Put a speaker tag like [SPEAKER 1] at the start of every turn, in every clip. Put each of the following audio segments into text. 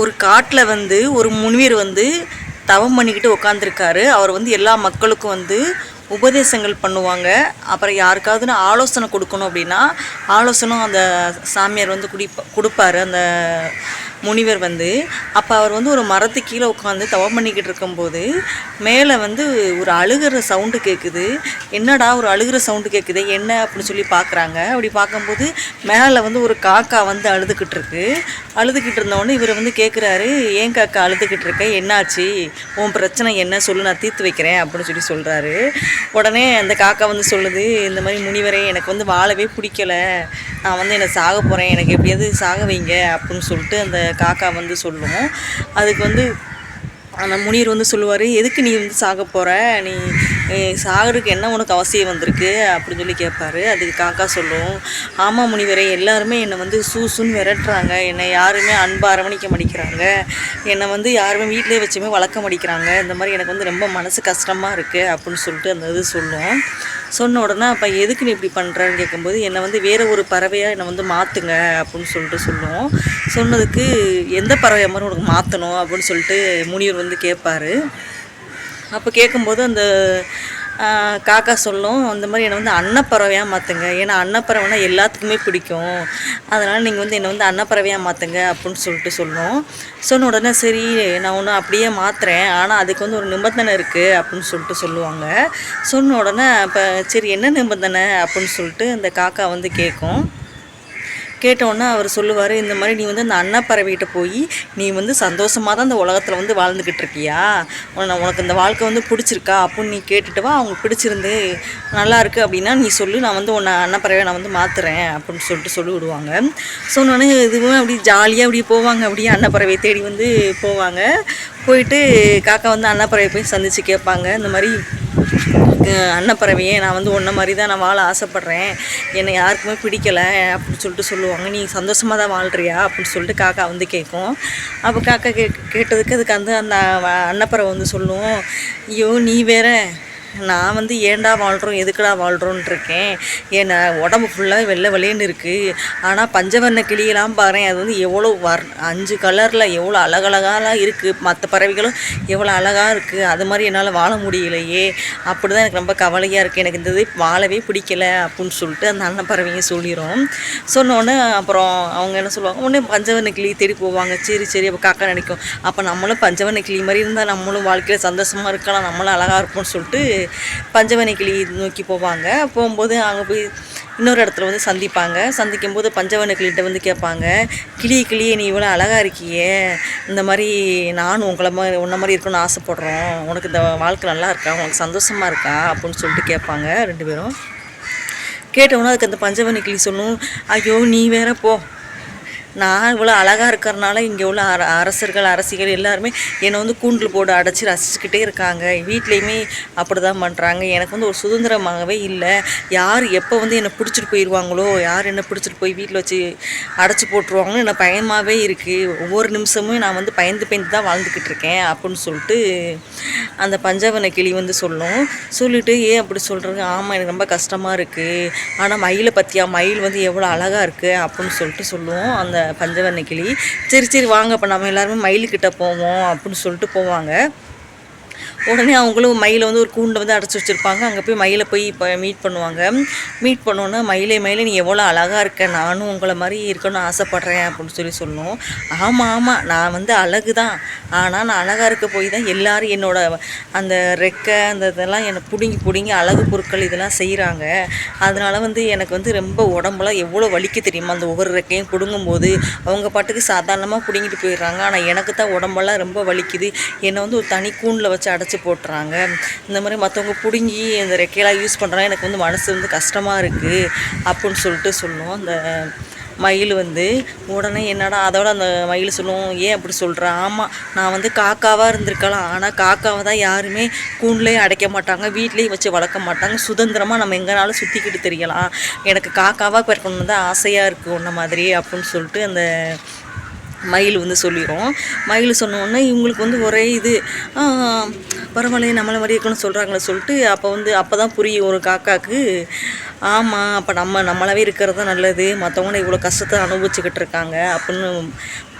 [SPEAKER 1] ஒரு காட்டில் வந்து ஒரு முனிவர் வந்து தவம் பண்ணிக்கிட்டு உட்காந்துருக்காரு அவர் வந்து எல்லா மக்களுக்கும் வந்து உபதேசங்கள் பண்ணுவாங்க. அப்புறம் யாருக்காவது ஆலோசனை கொடுக்கணும் அப்படின்னா ஆலோசனும் அந்த சாமியார் வந்து குடிப்ப கொடுப்பாரு. அந்த முனிவர் வந்து அப்போ அவர் வந்து ஒரு மரத்து கீழே உட்காந்து தவம் பண்ணிக்கிட்டு இருக்கும்போது மேலே வந்து ஒரு அழுகிற சவுண்டு கேட்குது என்னடா ஒரு அழுகிற சவுண்டு கேட்குது என்ன அப்படின்னு சொல்லி பார்க்குறாங்க அப்படி பார்க்கும்போது மேலே வந்து ஒரு காக்கா வந்து அழுதுகிட்டு இருக்கு. அழுதுகிட்டு இருந்தவொடனே இவர் வந்து கேட்குறாரு ஏன் காக்கா அழுதுகிட்டு இருக்க? என்னாச்சு? உன் பிரச்சனை என்ன? சொல்லு நான் தீர்த்து வைக்கிறேன். அப்படின்னு சொல்லி சொல்கிறாரு உடனே அந்த காக்கா வந்து சொல்லுது இந்த மாதிரி முனிவரே எனக்கு வந்து வாழவே பிடிக்கல. நான் வந்து என்னை சாக போகிறேன் எனக்கு எப்படியாவது சாக வைங்க. அப்படின்னு சொல்லிட்டு அந்த காக்கா வந்து சொல்லும் அதுக்கு வந்து அந்த முனிவர் வந்து சொல்லுவார் எதுக்கு நீ வந்து சாக போகிற நீ eh, சாகிறதுக்கு என்ன உனக்கு அவசியம் வந்திருக்கு? அப்படின்னு சொல்லி கேட்பாரு அதுக்கு காக்கா சொல்லும் ஆமாம் முனிவரே எல்லாருமே என்னை வந்து சூசுன்னு விரட்டுறாங்க. என்னை யாருமே அன்பா அரவணிக்க மாட்டேங்கிறாங்க. என்னை வந்து யாருமே வீட்டிலே வச்சுமே வளர்க்க மாட்டேங்கிறாங்க. இந்த மாதிரி எனக்கு வந்து ரொம்ப மனசு கஷ்டமாக இருக்குது அப்படின்னு சொல்லிட்டு அந்த இது சொல்லும் சொன்ன உடனே அப்போ எதுக்கு நீ இப்படி பண்ணுறன்னு கேட்கும்போது என்னை வந்து வேறு ஒரு பறவையாக என்னை வந்து மாற்றுங்க அப்படின்னு சொல்லிட்டு சொல்லுவோம். சொன்னதுக்கு எந்த பறவையை மாதிரி உனக்கு மாற்றணும் அப்படின்னு சொல்லிட்டு முனிவர் வந்து கேட்பார் அப்போ கேட்கும்போது அந்த காக்கா சொல்லும் அந்த மாதிரி என்னை வந்து அன்னப்பறவையாக மாற்றுங்க ஏன்னா அன்னப்பறவைனா எல்லாத்துக்குமே பிடிக்கும். அதனால் நீங்கள் வந்து என்னை வந்து அன்னப்பறவையாக மாற்றுங்க அப்படின்னு சொல்லிட்டு சொல்லும். சொன்ன உடனே சரி நான் ஒன்று அப்படியே மாற்றுறேன் ஆனால் அதுக்கு வந்து ஒரு நிபந்தனை இருக்குது அப்படின்னு சொல்லிட்டு சொல்லுவாங்க. சொன்ன உடனே அப்போ சரி என்ன நிபந்தனை அப்படின்னு சொல்லிட்டு அந்த காக்கா வந்து கேட்கும் கேட்டோன்னே அவர் சொல்லுவார் இந்த மாதிரி நீ வந்து அந்த அன்னப்பறவைகிட்ட போய் நீ வந்து சந்தோஷமாக தான் இந்த உலகத்தில் வந்து வாழ்ந்துக்கிட்டு இருக்கியா? உன- உனக்கு இந்த வாழ்க்கை வந்து பிடிச்சிருக்கா? அப்படின்னு நீ கேட்டுட்டு வா அவங்க பிடிச்சிருந்து நல்லாயிருக்கு அப்படின்னா நீ சொல்லு நான் வந்து உன்னை அன்னப்பறவை நான் வந்து மாற்றுறேன் அப்படின்னு சொல்லிட்டு சொல்லி விடுவாங்க சொன்னோடனே இதுவும் அப்படி ஜாலியாக அப்படி போவாங்க அப்படியே அன்னப்பறவை தேடி வந்து போவாங்க. போயிட்டு காக்கா வந்து அன்னப்பறவை போய் சந்தித்து கேட்பாங்க. இந்த மாதிரி அன்னப்பறவையே நான் வந்து ஒன்றை மாதிரி தான் நான் வாழ ஆசைப்பட்றேன். என்னை யாருக்குமே பிடிக்கலை அப்படின்னு சொல்லிட்டு சொல்லுவாங்க. நீ சந்தோஷமாக தான் வாழ்றியா அப்படின்னு சொல்லிட்டு காக்கா வந்து கேட்கும் அப்போ காக்கா கே கேட்டதுக்கு அதுக்கு வந்து அந்த அன்னப்பறவை வந்து சொல்லும். ஐயோ நீ வேற நான் வந்து ஏன்டா வாழ்கிறோம் எதுக்குடா வாழ்கிறோன்ட்டு இருக்கேன் என் உடம்பு ஃபுல்லாக வெள்ளை வெள்ளைன்னு இருக்குது ஆனால் பஞ்சவர்ண கிளியெல்லாம் பாரேன் அது வந்து எவ்வளோ வர் அஞ்சு கலரில் எவ்வளோ அழகழகாலாம் இருக்குது மற்ற பறவைகளும் எவ்வளோ அழகாக இருக்குது அது மாதிரி என்னால் வாழ முடியலையே. அப்படி தான் எனக்கு ரொம்ப கவலையாக இருக்குது எனக்கு இந்த இது வாழவே பிடிக்கல அப்படின்னு சொல்லிட்டு அந்த அண்ணன் பறவையும் சொல்லிடும் சொன்னோன்னே அப்புறம் அவங்க என்ன சொல்லுவாங்க உடனே பஞ்சவர்ண கிளி தேடி போவாங்க. சரி சரி அப்போ காக்கா நினைக்கும். அப்போ நம்மளும் பஞ்சவர்ண கிளி மாதிரி இருந்தால் நம்மளும் வாழ்க்கையில் சந்தோஷமாக இருக்கலாம் நம்மளும் அழகாக இருப்போம்னு சொல்லிட்டு பஞ்சவர்ண கிளி நோக்கி போவாங்க. போகும்போது அங்கே போய் இன்னொரு இடத்துல வந்து சந்திப்பாங்க. சந்திக்கும் போது பஞ்சவன கிளிகிட்ட வந்து கேட்பாங்க. கிளி கிளியே நீ இவ்வளோ அழகாக இருக்கியே. இந்த மாதிரி நானும் உங்களை மாதிரி உன்ன மாதிரி இருக்கணும்னு ஆசைப்படுறோம். உனக்கு இந்த வாழ்க்கை நல்லா இருக்கா? உனக்கு சந்தோஷமாக இருக்கா? அப்படின்னு சொல்லிட்டு கேட்பாங்க ரெண்டு பேரும். கேட்டவுடனே அதுக்கு அந்த பஞ்சவர்ண கிளி சொல்லும் ஐயோ நீ வேற போ. நான் இவ்வளோ அழகாக இருக்கிறனால இங்கே உள்ள அர அரசர்கள் அரசிகள் எல்லாருமே என்னை வந்து கூண்டில் போட்டு அடைச்சி ரசிச்சுக்கிட்டே இருக்காங்க. வீட்லேயுமே அப்படி தான் பண்ணுறாங்க எனக்கு வந்து ஒரு சுதந்திரமாகவே இல்லை. யார் எப்போ வந்து என்னை பிடிச்சிட்டு போயிடுவாங்களோ யார் என்னை பிடிச்சிட்டு போய் வீட்டில் வச்சு அடைச்சி போட்டுருவாங்களோ எனக்கு பயமாகவே இருக்குது ஒவ்வொரு நிமிஷமும் நான் வந்து பயந்து பயந்து தான் வாழ்ந்துக்கிட்டு இருக்கேன் அப்படின்னு சொல்லிட்டு அந்த பஞ்சவன கிளி வந்து சொல்லும். சொல்லிட்டு ஏன் அப்படி சொல்கிறது ஆமாம் எனக்கு ரொம்ப கஷ்டமாக இருக்குது ஆனால் மயிலை பற்றியா மயில் வந்து எவ்வளோ அழகாக இருக்குது அப்படின்னு சொல்லிட்டு சொல்லுவோம். அந்த பஞ்சவர்ண கிளி. சரி சரி வாங்க இப்போ நம்ம எல்லாருமே மயிலுக்கிட்ட போவோம் அப்படின்னு சொல்லிட்டு போவாங்க. உடனே அவங்களும் மயிலை வந்து ஒரு கூண்டை வந்து அடைச்சி வச்சுருப்பாங்க. அங்கே போய் மயிலை போய் இப்போ மீட் பண்ணுவாங்க. மீட் பண்ணோன்னே மயிலே மயிலே நீ எவ்வளோ அழகாக இருக்க. நானும் உங்களை மாதிரி இருக்கணும்னு ஆசைப்பட்றேன் அப்படின்னு சொல்லி சொன்னோம். ஆமாம் ஆமாம் நான் வந்து அழகு தான். ஆனால் நான் அழகாக இருக்க போய் தான் எல்லாரும் என்னோட அந்த ரெக்கை அந்த இதெல்லாம் என்னை பிடுங்கி பிடுங்கி அழகு பொருட்கள் இதெல்லாம் செய்கிறாங்க அதனால வந்து எனக்கு வந்து ரொம்ப உடம்புலாம் எவ்வளோ வலிக்க தெரியுமா? அந்த ஒவ்வொரு ரெக்கையும் பிடுங்கும்போது அவங்க பாட்டுக்கு சாதாரணமாக பிடுங்கிட்டு போயிடுறாங்க. ஆனால் எனக்கு தான் உடம்பெல்லாம் ரொம்ப வலிக்குது. என்னை வந்து ஒரு தனி கூண்டில் வச்சு வச்சு அடைச்சி போட்டுறாங்க. இந்த மாதிரி மற்றவங்க பிடுங்கி அந்த ரெக்கையெல்லாம் யூஸ் பண்ணுறாங்க எனக்கு வந்து மனசு வந்து கஷ்டமாக இருக்குது அப்படின்னு சொல்லிட்டு சொல்லுவோம். அந்த மயில் வந்து உடனே என்னடா அதோட அந்த மயில் சொல்லுவோம். ஏன் அப்படி சொல்கிறேன் ஆமாம் நான் வந்து காக்காவாக இருந்திருக்கலாம். ஆனால் காக்காவை தான் யாருமே கூண்டுலேயும் அடைக்க மாட்டாங்க. வீட்லேயும் வச்சு வளர்க்க மாட்டாங்க. சுதந்திரமாக நம்ம எங்கேனாலும் சுற்றிக்கிட்டு தெரியலாம். எனக்கு காக்காவாக பிறக்கணும்னு தான் ஆசையாக இருக்குது உன்ன மாதிரி அப்படின்னு சொல்லிட்டு அந்த மயில் வந்து சொல்லிடும் மயில் சொன்னோடனே இவங்களுக்கு வந்து ஒரே இது பரவாயில்லையே நம்மளை மாதிரி இருக்கணும்னு சொல்கிறாங்களே சொல்லிட்டு அப்போ வந்து அப்போ தான் புரியும் ஒரு காக்காக்கு ஆமாம் அப்போ நம்ம நம்மளாவே இருக்கிறது தான் நல்லது. மற்றவங்க இவ்வளோ கஷ்டத்தை அனுபவிச்சுக்கிட்டு இருக்காங்க. அப்படின்னு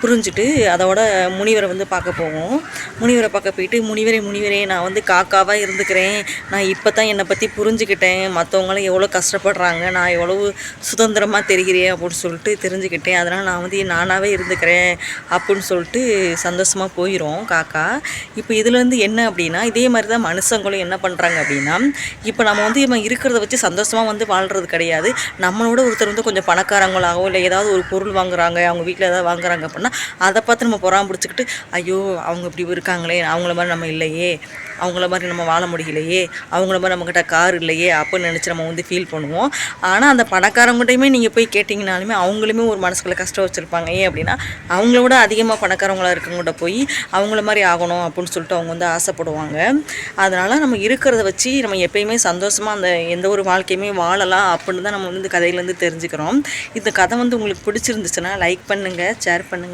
[SPEAKER 1] புரிஞ்சுட்டு அதோட முனிவரை வந்து பார்க்க போவோம். முனிவரை பார்க்க போயிட்டு முனிவரே முனிவரே நான் வந்து காக்காவாக இருந்துக்கிறேன். நான் இப்போ தான் என்னை பற்றி புரிஞ்சுக்கிட்டேன். மற்றவங்களாம் எவ்வளோ கஷ்டப்படுறாங்க. நான் எவ்வளவு சுதந்திரமாக தெரிகிறேன். அப்படின்னு சொல்லிட்டு தெரிஞ்சுக்கிட்டேன். அதனால் நான் வந்து நானாகவே இருந்துக்கிறேன். அப்படின்னு சொல்லிட்டு சந்தோஷமாக போயிடும் காக்கா. இப்போ இதுலேருந்து என்ன அப்படின்னா இதே மாதிரி தான் மனுஷங்களும் என்ன பண்ணுறாங்க அப்படின்னா இப்போ நம்ம வந்து இவன் இருக்கிறத வச்சு சந்தோஷமாக வந்து வாழ்கிறது கிடையாது. நம்மளோட ஒருத்தர் வந்து கொஞ்சம் பணக்காரங்களாகவோ இல்லை ஏதாவது ஒரு பொருள் வாங்குறாங்க அவங்க வீட்டில் ஏதாவது வாங்குறாங்க அப்படின்னா அதை பார்த்து நம்ம புறாம பிடிச்சிக்கிட்டு ஐயோ அவங்க இப்படி இருக்காங்களே அவங்கள மாதிரி நம்ம இல்லையே அவங்கள மாதிரி நம்ம வாழ முடியலையே அவங்கள மாதிரி நம்மக்கிட்ட கார் இல்லையே அப்படின்னு நினச்சி நம்ம வந்து ஃபீல் பண்ணுவோம். ஆனால் அந்த பணக்காரங்கிட்டையுமே நீங்கள் போய் கேட்டிங்கனாலுமே அவங்களுமே ஒரு மனசுக்குள்ள கஷ்டம் வச்சுருப்பாங்க. ஏன் அப்படின்னா அவங்களோட அதிகமாக பணக்காரவங்களாக இருக்கவங்கள்ட்ட போய் அவங்கள மாதிரி ஆகணும் அப்படின்னு சொல்லிட்டு அவங்க வந்து ஆசைப்படுவாங்க. அதனால் நம்ம இருக்கிறத வச்சு நம்ம எப்பயுமே சந்தோஷமாக அந்த எந்த ஒரு வாழ்க்கையுமே வாழலாம் அப்படின்னு தான் நம்ம வந்து இந்த கதையிலேருந்து தெரிஞ்சுக்கிறோம். இந்த கதை வந்து உங்களுக்கு பிடிச்சிருந்துச்சுன்னா லைக் பண்ணுங்கள் ஷேர் பண்ணுங்கள்